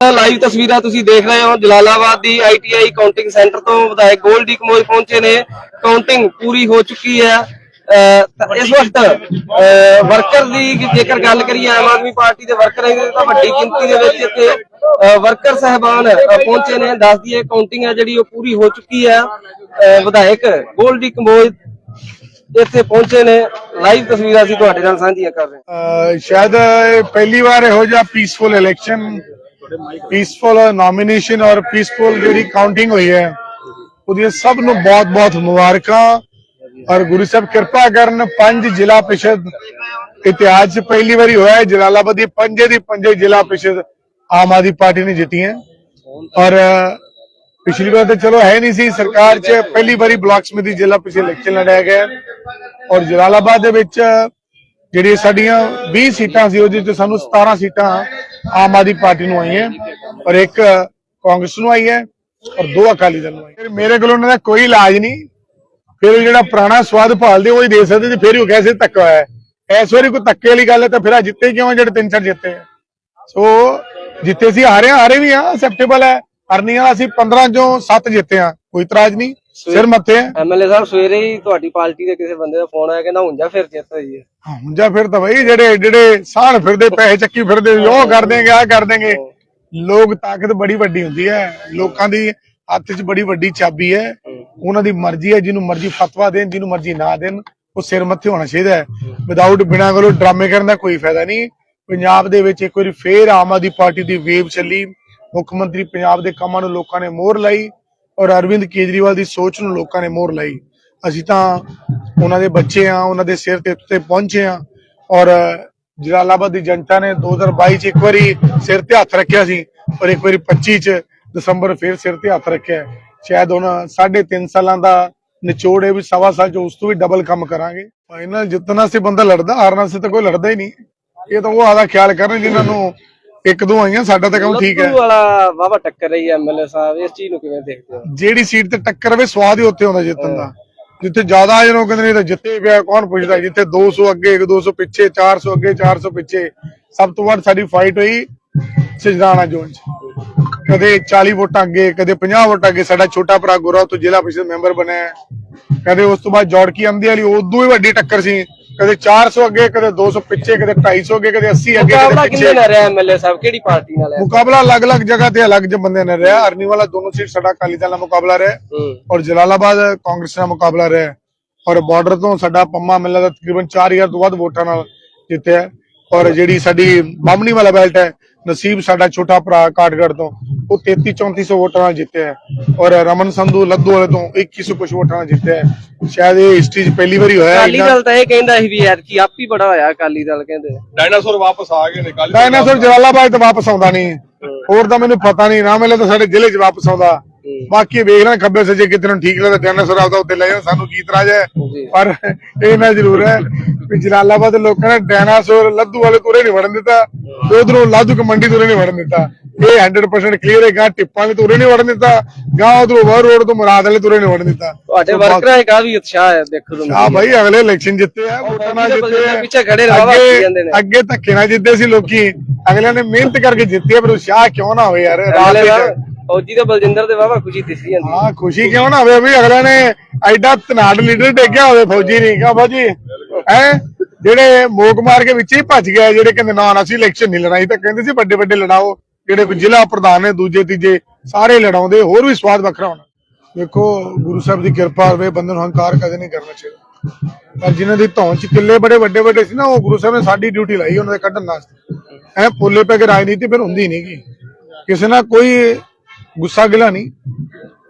Live ਤਸਵੀਰਾਂ ਤੁਸੀਂ ਦੇਖ ਰਹੇ ਹੋ, ਜਲਾਲਾਬਾਦ ਦੀ ਆਈਟੀਆਈ ਕਾਊਂਟਿੰਗ ਸੈਂਟਰ ਤੋਂ ਵਿਧਾਇਕ ਗੋਲਡੀ ਕਮੋਜ ਪਹੁੰਚੇ ਨੇ। ਕਾਊਂਟਿੰਗ ਪੂਰੀ ਹੋ ਚੁੱਕੀ ਹੈ। ਇਸ ਵਕਤ ਵਰਕਰ ਦੀ ਜੇਕਰ ਗੱਲ ਕਰੀਏ, ਆਮ ਆਦਮੀ ਪਾਰਟੀ ਦੇ ਵਰਕਰ ਹੈਗੇ ਤਾਂ ਵੱਡੀ ਗਿਣਤੀ ਦੇ ਵਿੱਚ ਇੱਥੇ ਵਰਕਰ ਸਹਿਬਾਨ ਪਹੁੰਚੇ ਨੇ। ਦੱਸ ਦਈਏ ਕਾਊਂਟਿੰਗ ਹੈ ਜਿਹੜੀ, ਉਹ ਪੂਰੀ ਹੋ ਚੁੱਕੀ ਹੈ। ਵਿਧਾਇਕ ਗੋਲਡੀ ਕਮੋਜ ਇੱਥੇ ਪਹੁੰਚੇ ਨੇ। ਲਾਈਵ ਤਸਵੀਰਾਂ ਅਸੀਂ ਤੁਹਾਡੇ ਨਾਲ ਸਾਂਝੀਆਂ ਕਰ ਰਹੇ ਹਾਂ। ਸ਼ਾਇਦ ਪਹਿਲੀ ਵਾਰ ਇਹੋ ਜਿਹਾ ਪੀਸਫੁਲ ਇਲੈਕਸ਼ਨ ਪੀਸਫੁਲ ਨੋਮੀਨੇਸ਼ਨ ਔਰ ਪੀਸਫੁਲ ਜਿਹੜੀ ਕਾਊਂਟਿੰਗ ਹੋਈ ਹੈ, ਉਹਦੀਆਂ ਸਭ ਨੂੰ ਬਹੁਤ-ਬਹੁਤ ਮੁਬਾਰਕਾਂ ਔਰ ਗੁਰੂ ਸਾਹਿਬ ਕਿਰਪਾ ਕਰਨ ਪੰਜ ਜ਼ਿਲ੍ਹਾ ਪ੍ਰੀਸ਼ਦ ਇਤਿਹਾਸ 'ਚ ਪਹਿਲੀ ਵਾਰੀ ਹੋਇਆ ਹੈ, ਜਲਾਲਾਬਾਦ ਦੀ ਪੰਜੇ ਦੀ ਪੰਜੇ ਜ਼ਿਲ੍ਹਾ ਪ੍ਰੀਸ਼ਦ ਆਮ ਆਦਮੀ ਪਾਰਟੀ ਨੇ ਜਿੱਤੀਆਂ। ਔਰ ਪਿਛਲੀ ਵਾਰ ਤਾਂ ਚਲੋ ਹੈ ਨਹੀਂ ਸੀ, ਸਰਕਾਰ 'ਚ ਪਹਿਲੀ ਵਾਰੀ ਬਲਾਕ ਸਮਿਤੀ ਜ਼ਿਲ੍ਹਾ ਪ੍ਰੀਸ਼ਦ ਇਲੈਕਸ਼ਨ ਲੜਿਆ ਗਿਆ ਔਰ ਜਲਾਲਾਬਾਦ ਦੇ ਵਿੱਚ ਜਿਹੜੀਆਂ ਸਾਡੀਆਂ 20 ਸੀਟਾਂ ਸੀ, ਉਹਦੇ ਚ ਸਾਨੂੰ 17 ਸੀਟਾਂ ਆਮ ਆਦਮੀ ਪਾਰਟੀ ਨੂੰ ਆਈ ਹੈ ਔਰ ਇੱਕ ਕਾਂਗਰਸ ਨੂੰ ਆਈ ਹੈ ਔਰ ਦੋ ਅਕਾਲੀ ਦਲ ਨੂੰ ਆਈ ਹੈ। ਮੇਰੇ ਕੋਲ ਉਹਨਾਂ ਦਾ ਕੋਈ ਇਲਾਜ ਨਹੀਂ ਫਿਰ ਉਹ ਜਿਹੜਾ ਪੁਰਾਣਾ ਸਵਾਦ ਭਾਲਦੇ ਉਹ ਹੀ ਦੇ ਸਕਦੇ ਤੇ ਫਿਰ ਹੀ ਉਹ ਕੈਸੇ ਧੱਕਾ ਹੋਇਆ ਹੈ। ਇਸ ਵਾਰੀ ਕੋਈ ਧੱਕੇ ਵਾਲੀ ਗੱਲ ਹੈ ਤਾਂ ਫਿਰ ਆ ਜਿੱਤੇ ਕਿਉਂ ਆ ਜਿਹੜੇ ਤਿੰਨ ਚਾਰ ਜਿੱਤੇ ਆ ਸੋ ਜਿੱਤੇ ਸੀ ਹਾਰੇ ਹਾਰੇ ਵੀ ਆ ਅਸੈਪਟੇਬਲ ਹੈ ਹਰਨੀ ਅਸੀਂ 15 ਚੋਂ 7 ਜਿੱਤੇ ਆ, ਕੋਈ ਇਤਰਾਜ਼ ਨਹੀਂ ਸਿਰ ਮੱਥੇ ਐਮਐਲਏ ਸਾਹਿਬ ਸਵੇਰੇ ਹੀ ਤੁਹਾਡੀ ਪਾਰਟੀ ਦੇ ਕਿਸੇ ਬੰਦੇ ਦਾ ਫੋਨ ਆਇਆ ਕਹਿੰਦਾ ਹੁੰਜਾ ਫਿਰ ਜਿੱਤ ਹੈ ਹੁੰਜਾ ਫਿਰ ਤਾਂ ਬਈ ਜਿਹੜੇ ਜਿਹੜੇ ਸਾਹਣ ਫਿਰਦੇ ਪੈਸੇ ਚੱਕੀ ਫਿਰਦੇ ਉਹ ਕਰ ਦੇਂਗੇ ਆ ਕਰ ਦੇਂਗੇ ਲੋਕ ਤਾਕਤ ਬੜੀ ਵੱਡੀ ਹੁੰਦੀ ਹੈ। ਲੋਕਾਂ ਦੀ ਹੱਥ 'ਚ ਬੜੀ ਵੱਡੀ ਚਾਬੀ ਹੈ। ਉਹਨਾਂ ਦੀ ਮਰਜ਼ੀ ਹੈ ਜਿਹਨੂੰ ਮਰਜ਼ੀ ਫਤਵਾ ਦੇਣ ਜਿਹਨੂੰ ਮਰਜ਼ੀ ਨਾ ਦੇਣ ਉਹ ਸਿਰ ਮੱਥੇ ਹੋਣਾ ਚਾਹੀਦਾ ਹੈ। ਵਿਦਆਊਟ ਬਿਨਾਂ ਕੋਲੋਂ ਡਰਾਮੇ ਕਰਨ ਦਾ ਕੋਈ ਫਾਇਦਾ ਨਹੀਂ। ਪੰਜਾਬ ਦੇ ਵਿੱਚ ਇੱਕ ਵਾਰੀ ਫੇਰ ਆਮ ਆਦਮੀ ਪਾਰਟੀ ਦੀ ਵੇਵ ਚੱਲੀ। ਮੁੱਖ ਮੰਤਰੀ ਪੰਜਾਬ ਦੇ ਕੰਮਾਂ ਨੂੰ ਲੋਕਾਂ ਨੇ ਮੋਹਰ ਲਾਈ। ਔਰ ਅਰਵਿੰਦ ਕੇਜਰੀਵਾਲ ਦੀ ਸੋਚ ਨੂੰ ਲੋਕਾਂ ਨੇ ਮੋਹਰ ਲਾਈ। ਅਸੀਂ ਤਾਂ ਉਹਨਾਂ ਦੇ ਬੱਚੇ ਆ ਉਹਨਾਂ ਦੇ ਸਿਰ ਤੇ ਉੱਤੇ ਪਹੁੰਚੇ ਆ ਔਰ ਜਲਾਲਾਬਾਦ ਦੀ ਜਨਤਾ ਨੇ 2022 ਚ ਇੱਕ ਵਾਰੀ ਸਿਰ ਤੇ ਹੱਥ ਰੱਖਿਆ ਸੀ ਔਰ ਇੱਕ ਵਾਰੀ 25 ਚ ਦਸੰਬਰ ਫਿਰ ਸਿਰ ਤੇ ਹੱਥ ਰੱਖਿਆ ਸ਼ਾਇਦ ਹੁਣ ਸਾਢੇ ਤਿੰਨ ਸਾਲਾਂ ਦਾ ਨਿਚੋੜ ਹੈ ਵੀ ਸਵਾ ਸਾਲ ਚ ਉਸ ਤੋਂ ਵੀ ਡਬਲ ਕੰਮ ਕਰਾਂਗੇ। ਫਾਈਨਲ ਜਿੱਤਣਾ ਸੀ ਬੰਦਾ ਲੜਦਾ, ਹਾਰਨਾ ਸੀ ਤਾਂ ਕੋਈ ਲੜਦਾ ਹੀ ਨਹੀਂ। ਇਹ ਤਾਂ ਉਹ ਆਦਾ ਖਿਆਲ ਕਰਨ ਜਿਨ੍ਹਾਂ ਨੂੰ ਇੱਕ ਦੋ ਆਈਆਂ ਸਾਡਾ ਤਾਂ ਕੰਮ ਠੀਕ ਹੈ। ਵਾਲਾ ਵਾਵਾ ਟੱਕਰ ਰਹੀ ਹੈ ਐਮਐਲਏ ਸਾਹਿਬ ਇਸ ਚੀਜ਼ ਨੂੰ ਕਿਵੇਂ ਦੇਖਦੇ ਹੋ? ਜਿਹੜੀ ਸੀਟ ਤੇ ਟੱਕਰ ਵੇ ਸਵਾਦ ਹੀ ਉੱਥੇ ਹੁੰਦਾ ਜਿੱਤਣ ਦਾ। ਜਿੱਥੇ ਜ਼ਿਆਦਾ ਆ ਜਨੋ ਕਹਿੰਦੇ ਨਹੀਂ ਤਾਂ ਜਿੱਤੇ ਪਿਆ ਕੌਣ ਪੁੱਛਦਾ? ਜਿੱਥੇ 200 ਅੱਗੇ 200 ਪਿੱਛੇ 400 ਅੱਗੇ 400 ਪਿੱਛੇ। ਸਭ ਤੋਂ ਵੱਧ ਸਾਡੀ ਫਾਈਟ ਹੋਈ ਸਜਦਾਨਾ ਜ਼ੋਨ 'ਚ। ਕਦੇ 40 ਵੋਟਾਂ ਅੱਗੇ ਕਦੇ 50 ਵੋਟਾਂ ਅੱਗੇ ਸਾਡਾ ਛੋਟਾ ਭਰਾ ਗੁਰਰਾਓ ਤੋਂ ਜ਼ਿਲ੍ਹਾ ਪ੍ਰੀਸ਼ਦ ਮੈਂਬਰ ਬਣਿਆ। ਕਦੇ ਉਸ ਤੋਂ ਬਾਅਦ ਜੋੜਕੀ ਆਮਦੀ ਵਾਲੀ ਉਦੋਂ ਹੀ ਵੱਡੀ ਟੱਕਰ ਸੀ। ਕਦੇ 400 ਅੱਗੇ ਕਦੇ 200 ਪਿੱਛੇ ਕਦੇ 250 ਅੱਗੇ ਕਦੇ 80 ਅੱਗੇ ਮੁਕਾਬਲਾ ਕਦੇ ਕਿੰਨੇ ਪਿੱਛੇ ਨਾਲ ਰਿਹਾ ਐਮਐਲਏ ਸਾਹਿਬ? ਕਿਹੜੀ ਪਾਰਟੀ ਨਾਲ ਹੈ ਮੁਕਾਬਲਾ ਅਲੱਗ-ਅਲੱਗ ਜਗ੍ਹਾ ਤੇ ਅਲੱਗ ਜਿਹੇ ਬੰਦੇ ਨੇ ਰਿਹਾ। ਅਰਨੀ ਵਾਲਾ ਦੋਨੋਂ ਸੀਟ ਸਾਡਾ ਅਕਾਲੀ ਦਲ ਨਾਲ ਮੁਕਾਬਲਾ ਰਿਹਾ। ਹੂੰ। ਔਰ ਜਲਾਲਾਬਾਦ ਕਾਂਗਰਸ ਨਾਲ ਮੁਕਾਬਲਾ ਰਿਹਾ। ਔਰ ਬਾਰਡਰ ਤੋਂ ਸਾਡਾ ਪੰਮਾ ਮਿਲਦਾ ਤਕਰੀਬਨ 4000 ਤੋਂ ਵੱਧ ਵੋਟਾਂ ਨਾਲ ਜਿੱਤਿਆ। ਔਰ ਜਿਹੜੀ ਸਾਡੀ ਬਾਮਣੀ ਵਾਲਾ ਬੈਲਟ ਹੈ ਨਸੀਬ ਸਾਡਾ ਛੋਟਾ ਭਰਾ ਕਾਟਗੜ ਤੋਂ। ਉਹ 33 3400 ਵੋਟਾਂ ਨਾਲ ਜਿੱਤਿਆ ਹੈ। ਔਰ ਰਮਨ ਸੰਧੂ ਲੱਦੂ ਵਾਲੇ ਤੋਂ 2100 ਕੁਝ ਵੋਟਾਂ ਨਾਲ ਜਿੱਤਿਆ ਹੈ। ਸ਼ਾਇਦ ਇਹ ਹਿਸਟਰੀ 'ਚ ਪਹਿਲੀ ਵਾਰੀ ਹੋਇਆ ਹੈ ਅਕਾਲੀ ਦਲ ਤਾਂ ਇਹ ਕਹਿੰਦਾ ਸੀ ਵੀ ਯਾਰ ਕੀ ਆਪ ਹੀ ਬੜਾ ਹੋਇਆ ਅਕਾਲੀ ਦਲ ਕਹਿੰਦੇ ਡਾਇਨਾਸੌਰ ਵਾਪਸ ਆ ਗਏ ਨੇ ਕੱਲ ਡਾਇਨਾਸੌਰ ਜਲਾਲਾਬਾਦ ਤੋਂ ਵਾਪਸ ਆਉਂਦਾ ਨਹੀਂ ਹੋਰ ਤਾਂ ਮੈਨੂੰ ਪਤਾ ਨਹੀਂ ਨਾ ਮਿਲੇ ਤਾਂ ਸਾਡੇ ਜ਼ਿਲ੍ਹੇ 'ਚ ਵਾਪਸ ਆਉਂਦਾ ਬਾਕੀ ਵੇਖ ਲੈਣ ਖੱਬੇ ਸੱਜੇ ਕਿਤੇ ਨੂੰ ਠੀਕ ਲੱਗਦਾ ਡਾਇਨਾਸੌਰ ਆਪਦਾ ਉੱਤੇ ਲੈ ਜਾਣ ਸਾਨੂੰ ਕੀ ਇਤਰਾਜ਼ ਹੈ। ਪਰ ਇਹ ਨਾ ਜ਼ਰੂਰ ਹੈ ਵੀ ਜਲਾਲਾਬਾਦ ਲੋਕਾਂ ਨੇ ਡਾਇਨਾਸੌਰ ਲੱਦੂ ਵਾਲੇ ਤੁਰੇ ਨਹੀਂ ਵੜਨ ਦਿੱਤਾ ਉਧਰੋਂ ਲਾਧੂ ਕ ਮੰਡੀ ਤੁਰੇ ਨਹੀਂ ਵੜਨ ਦਿੱਤਾ। ਇਹ 100% ਕਲੀਅਰ ਹੈ ਗਾ ਟਿੱਪਾਂ ਵੀ ਤੁਰੇ ਨਹੀਂ ਵੜਨ ਦਿੱਤਾ ਗਾ ਉਧਰੋਂ ਵਰ ਰੋਡ ਤੋਂ ਮੁਰਾਦ ਵਾਲੇ ਤੁਰੇ ਨਹੀਂ ਵੜਨ ਦਿੱਤਾ। ਤੁਹਾਡੇ ਵਰਕਰਾਂ ਦਾ ਕਾਫੀ ਉਤਸ਼ਾਹ ਹੈ ਦੇਖੋ ਤੁਹਾਨੂੰ ਆ ਭਾਈ ਅਗਲੇ ਇਲੈਕਸ਼ਨ ਜਿੱਤੇ ਆ ਵੋਟਾਂ ਨਾਲ ਜਿੱਤੇ ਆ। ਪਿੱਛੇ ਖੜੇ ਅੱਗੇ- ਹੱਸੀ ਜਾਂਦੇ ਨੇ। ਅੱਗੇ ਧੱਕੇ ਨਾਲ ਜਿੱਤੇ ਸੀ ਲੋਕੀ ਅਗਲਿਆਂ ਨੇ ਮਿਹਨਤ ਕਰਕੇ ਜਿੱਤੇ ਪਰ ਉਤਸ਼ਾਹ ਕਿਉਂ ਨਾ ਹੋਵੇ ਯਾਰ ਰਾਤ ਫੌਜੀ ਤੇ ਬਲਜਿੰਦਰ ਦੇ ਵਾਵਾ ਖੁਸ਼ੀ ਦਿਸੀ ਜਾਂਦੀ ਹਾਂ ਖੁਸ਼ੀ ਕਿਉਂ ਨਾ ਹੋਵੇ ਵੀ ਅਗਲਿਆਂ ਨੇ ਐਡਾ ਤਨਾੜ ਲੀਡਰ ਟੇਕਿਆ ਹੋਵੇ ਫੌਜੀ ਨਹੀਂ। ਕਹਾ ਫੌਜੀ? ਹੈ? ਜਿਹੜੇ ਮੋਕ ਮਾਰ ਕੇ ਵਿੱਚ ਹੀ ਭੱਜ ਗਏ ਜਿਹੜੇ ਕਹਿੰਦੇ ਨਾ ਨਾ ਅਸੀਂ ਇਲੈਕਸ਼ਨ ਨਹੀਂ ਲੜਾਈ ਤਾਂ ਕਹਿੰਦੇ ਸੀ ਵੱਡੇ ਵੱਡੇ ਲੜਾਓ ਜਿਹੜੇ ਕੋਈ ਜ਼ਿਲ੍ਹਾ ਪ੍ਰਧਾਨ ਨੇ ਦੂਜੇ ਤੀਜੇ ਸਾਰੇ ਲੜਾਉਂਦੇ ਹੋਰ ਵੀ ਸਵਾਦ ਵੱਖਰਾ ਹੋਣਾ। ਦੇਖੋ ਗੁਰੂ ਸਾਹਿਬ ਦੀ ਕਿਰਪਾ ਹੋਵੇ ਬੰਦੇ ਨੂੰ ਹੰਕਾਰ ਕਦੇ ਨਹੀਂ ਕਰਨਾ ਚਾਹੀਦਾ। ਪਰ ਜਿਨ੍ਹਾਂ ਦੀ ਧੌਣ ਚ ਕਿੱਲੇ ਬੜੇ ਵੱਡੇ ਵੱਡੇ ਸੀ ਨਾ ਉਹ ਗੁਰੂ ਸਾਹਿਬ ਨੇ ਸਾਡੀ ਡਿਊਟੀ ਲਾਈ ਉਹਨਾਂ ਦੇ ਕੱਢਣ ਵਾਸਤੇ। ਐ ਪੁੱਲੇ ਪੈ ਕੇ ਰਾਜਨੀਤੀ ਫਿਰ ਹੁੰਦੀ ਨਹੀਂਗੀ ਕਿਸੇ ਨਾਲ ਕੋਈ ਗੁੱਸਾ ਗਿਲਾ ਨਹੀਂ।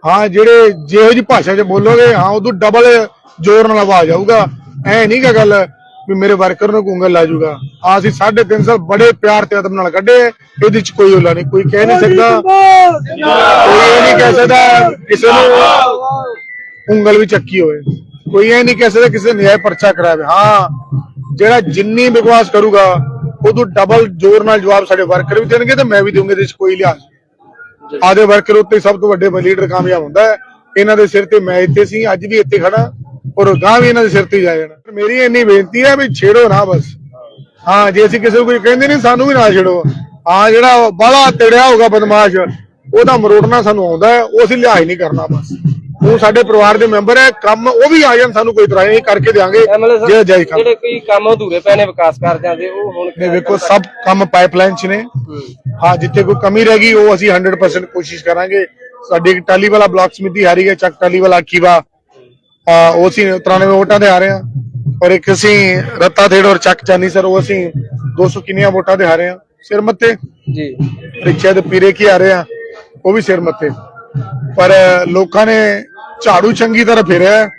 ਹਾਂ ਜਿਹੜੇ ਜਿਹੋ ਜੀ ਭਾਸ਼ਾ 'ਚ ਬੋਲੋਗੇ ਹਾਂ ਉਦੋਂ ਡਬਲ ਜ਼ੋਰ ਨਾਲ ਆਵਾਜ਼ ਆਊਗਾ। ਐ ਨਹੀਂ ਕਿ ਗੱਲ ਵੀ ਮੇਰੇ ਵਰਕਰ ਨੂੰ ਕੁੰਗਲ ਲਾ ਜੂਗਾ। ਆ ਅਸੀਂ 3.5 ਸਾਲ ਬੜੇ ਪਿਆਰ ਤੇ ਅਦਬ ਨਾਲ ਕੱਢੇ ਇਹਦੇ 'ਚ ਕੋਈ ਹੁਲਾ ਨਹੀਂ ਕੋਈ ਕਹਿ ਨਹੀਂ ਸਕਦਾ। ਕੋਈ ਇਹ ਨਹੀਂ ਕਹਿ ਸਕਦਾ ਕਿਸੇ ਨੂੰ ਉਂਗਲ ਵੀ ਚੱਕੀ ਹੋਵੇ। ਕੋਈ ਇਹ ਨਹੀਂ ਕਹਿ ਸਕਦਾ ਕਿਸੇ ਨਿਆਂ ਪਰਚਾ ਕਰਾਵੇ। ਹਾਂ ਜਿਹੜਾ ਜਿੰਨੀ ਬਕਵਾਸ ਕਰੂਗਾ ਉਦੋਂ ਡਬਲ ਜ਼ੋਰ ਨਾਲ ਜਵਾਬ ਸਾਡੇ ਵਰਕਰ ਵੀ ਦੇਣਗੇ ਤੇ ਮੈਂ ਵੀ ਦਊਂਗਾ ਇਹਦੇ 'ਚ ਕੋਈ ਲਿਹਾਜ਼। ਆਦੇ ਵਰਕਰ ਉੱਤੇ ਸਭ ਤੋਂ ਵੱਡੇ ਲੀਡਰ ਕਾਮਯਾਬ ਹੁੰਦਾ ਹੈ। ਇਹਨਾਂ ਦੇ ਸਿਰ ਤੇ ਮੈਂ ਇੱਥੇ ਸੀ ਅੱਜ ਵੀ ਇੱਥੇ ਖੜਾ ਔਰ ਗਾਂ ਵੀ ਇਹਨਾਂ ਦੇ ਸਿਰ ਤੇ ਜਾ ਜਾਣਾ। ਮੇਰੀ ਇੰਨੀ ਬੇਨਤੀ ਹੈ ਵੀ ਛੇੜੋ ਨਾ ਬਸ। ਹਾਂ ਜੇ ਅਸੀਂ ਕਿਸੇ ਨੂੰ ਕੋਈ ਕਹਿੰਦੇ ਨਹੀਂ ਸਾਨੂੰ ਵੀ ਨਾ ਛੇੜੋ। ਹਾਂ ਜਿਹੜਾ ਬਾਹਲਾ ਤੇੜਿਆ ਹੋਗਾ ਬਦਮਾਸ਼ ਉਹਦਾ ਮਰੋੜਨਾ ਸਾਨੂੰ ਆਉਂਦਾ ਹੈ ਉਹ ਅਸੀਂ ਹੀ ਨਹੀਂ ਕਰਨਾ ਬਸ। ਉਹ ਸਾਡੇ ਪਰਿਵਾਰ ਦੇ ਮੈਂਬਰ ਹੈ ਕੰਮ ਉਹ ਵੀ ਆ ਜਾਣ ਸਾਨੂੰ ਕੋਈ ਇਤਰਾਜ਼ ਨਹੀਂ ਕਰਕੇ ਦਿਆਂਗੇ। ਐਮਐਲਏ ਜੇ ਸਾਹਿਬ ਜਾਈ ਕੰਮ ਜਿਹੜੇ ਕੋਈ ਕੰਮ ਅਧੂਰੇ ਪਏ ਨੇ ਵਿਕਾਸ ਕਾਰਜਾਂ ਦੇ ਉਹ ਹੁਣ ਨੇ ਵੇਖੋ ਸਭ ਕੰਮ ਪਾਈਪਲਾਈਨ 'ਚ ਨੇ। ਹਾਂ। ਜਿੱਥੇ ਕੋਈ ਕਮੀ ਰਹਿ ਗਈ ਉਹ ਅਸੀਂ 100% ਕੋਸ਼ਿਸ਼ ਕਰਾਂਗੇ। ਸਾਡੀ ਟਾਲੀ ਵਾਲਾ ਬਲਾਕ ਸਮਿਤੀ ਹਾਰੀ ਹੈ ਚੱਕ ਟਾਲੀ ਵਾਲਾ ਕੀਵਾ ਆ ਉਹ ਅਸੀਂ 93 ਵੋਟਾਂ ਦੇ ਹਾਰੇ ਹਾਂ। ਔਰ ਇੱਕ ਅਸੀਂ ਰੱਤਾ ਥੇੜ ਔਰ ਚੱਕ ਚਾਨੀ ਸਰ ਉਹ ਅਸੀਂ 200 ਕਿੰਨੀਆਂ ਵੋਟਾਂ ਦੇ ਹਾਰੇ ਹਾਂ। ਸਿਰ ਮੱਤੇ ਜੀ। ਪ੍ਰੀਖਿਆ ਦੇ ਪੀਰੇ ਕੀ ਹਾਰੇ ਆ ਉਹ ਵੀ ਸਿਰ ਮੱਤੇ ਪਰ ਲੋਕਾਂ ਨੇ ਝਾੜੂ ਚੰਗੀ ਤਰ੍ਹਾਂ ਫੇਰਿਆ